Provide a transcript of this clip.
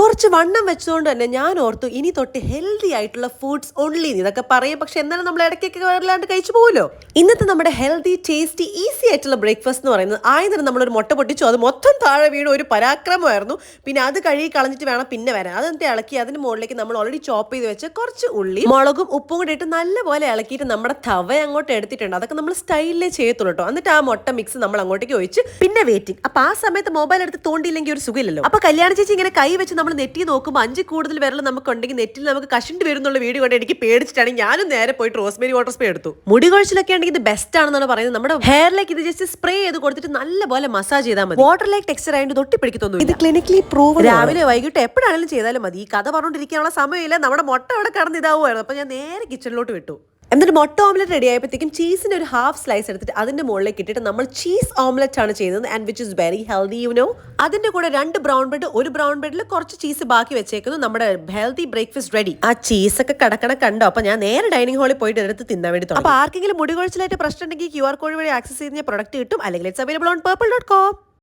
കുറച്ച് വണ്ണം വെച്ചതുകൊണ്ട് തന്നെ ഞാൻ ഓർത്തു ഇനി തൊട്ട് ഹെൽത്തി ആയിട്ടുള്ള ഫുഡ്സ് ഓൺലി ഇതൊക്കെ പറയും. പക്ഷെ എന്നാലും നമ്മൾ ഇടയ്ക്കൊക്കെ വരലാണ്ട് കഴിച്ചു പോകുമല്ലോ ഇന്നത്തെ നമ്മുടെ ഹെൽത്തി ടേസ്റ്റി ഈസി ആയിട്ടുള്ള ബ്രേക്ക്ഫാസ്റ്റ് എന്ന് പറയുന്നത് ആയതിനും നമ്മളൊരു മുട്ട പൊട്ടിച്ചു അത് മൊത്തം താഴെ വീണ് ഒരു പരാക്രമമായിരുന്നു. പിന്നെ അത് കഴുകി കളഞ്ഞിട്ട് വേണം പിന്നെ വരാൻ. അതെന്ത് ഇളക്കി അതിന് മുകളിലേക്ക് നമ്മൾ ഓൾറെഡി ചോപ്പ് ചെയ്ത് വെച്ച കുറച്ച് ഉള്ളി മുളകും ഉപ്പും കൂടി ഇട്ട് നല്ലപോലെ ഇളക്കിയിട്ട് നമ്മുടെ തവ അങ്ങോട്ട് എടുത്തിട്ടുണ്ട്. അതൊക്കെ നമ്മൾ സ്റ്റൈലിലേ ചെയ്യത്തുള്ളൂ കേട്ടോ എന്നിട്ട് ആ മുട്ട മിക്സ് നമ്മൾ അങ്ങോട്ടേക്ക് ഒഴിച്ച്. പിന്നെ വെയിറ്റിംഗ് അപ്പൊ ആ സമയത്ത് മൊബൈൽ എടുത്ത് തോണ്ടിയില്ലെങ്കിൽ ഒരു സുഖമില്ലല്ലോ. അപ്പൊ കല്യാണ ചേച്ചി ഇങ്ങനെ കൈ വെച്ച് നമ്മൾ നെറ്റി നോക്കുമ്പോൾ അഞ്ച് കൂടുതൽ വിരൽ നമുക്ക് ഉണ്ടെങ്കിൽ നെറ്റിൽ നമുക്ക് കഷിണ്ട് വരുന്നുള്ള വീഡിയോ കൊണ്ട് എനിക്ക് പേടിച്ചിട്ടാണ് ഞാനും നേരെ പോയിട്ട് റോസ്മേരി വാട്ടർ സ്പ്രേ എടുത്തു. മുടി കുഴച്ചിലൊക്കെ ആണെങ്കിൽ ഇത് ബെസ്റ്റ് ആണെന്നാണ് പറയുന്നത്. നമ്മുടെ ഹെയറിലേക്ക് ഇത് ജസ്റ്റ് സ്പ്രേ ചെയ്ത് കൊടുത്തിട്ട് നല്ലപോലെ മസാജ് ചെയ്താൽ മതി. വാട്ടർ ലൈക്ക് ടെക്സ്ചർ ആയതുകൊണ്ട് തൊട്ടി പിടിക്കുന്നു ഇത് ക്ലിനിക്കലി പ്രൂവ് രാവിലെ വൈകിട്ട് എപ്പോഴാണെങ്കിലും ചെയ്താലും മതി. ഈ കഥ പറഞ്ഞുകൊണ്ടിരിക്കാനുള്ള സമയമില്ല. നമ്മുടെ മുട്ട അവിടെ കടന്ന് ഇതാവുമായിരുന്നു അപ്പൊ ഞാൻ നേരെ കിച്ചണിലോട്ട് വിട്ടു. എന്നിട്ട് മുട്ട ഓംലെറ്റ് റെഡി ആയപ്പോഴത്തേക്കും ചീസിന്റെ ഒരു ഹാഫ് സ്ലൈസ് എടുത്തിട്ട് അതിന്റെ മുകളിലേക്ക് ഇട്ടിട്ട് നമ്മൾ ചീസ് ഓംലെറ്റ് ആണ് ചെയ്യുന്നത് and which is very healthy you know അതിന്റെ കൂടെ രണ്ട് ബ്രൗൺ ബ്രെഡ് ഒരു ബ്രൗൺ ബ്രെഡിൽ കുറച്ച് ചീസ് ബാക്കി വെച്ചേക്കുന്നു. നമ്മുടെ ഹെൽത്തി ബ്രേക്ക്ഫാസ്റ്റ് റെഡി ആ ചീസ് ഒക്കെ കടക്കണ കണ്ടോ? അപ്പൊ ഞാൻ നേരെ ഡൈനിങ് ഹാളിൽ പോയിട്ട് എടുത്ത് തിന്നാൻ വേണ്ടി തുടങ്ങി. അപ്പൊ ആർക്കെങ്കിലും മുടി കുഴച്ചിലായിട്ട് പ്രശ്നം ഉണ്ടെങ്കിൽ ക്യു ആർ കോഡ് വഴി ആക്സസ് ചെയ്യുന്ന പ്രൊഡക്റ്റ് കിട്ടും. അല്ലെങ്കിൽ it's available on purple dot com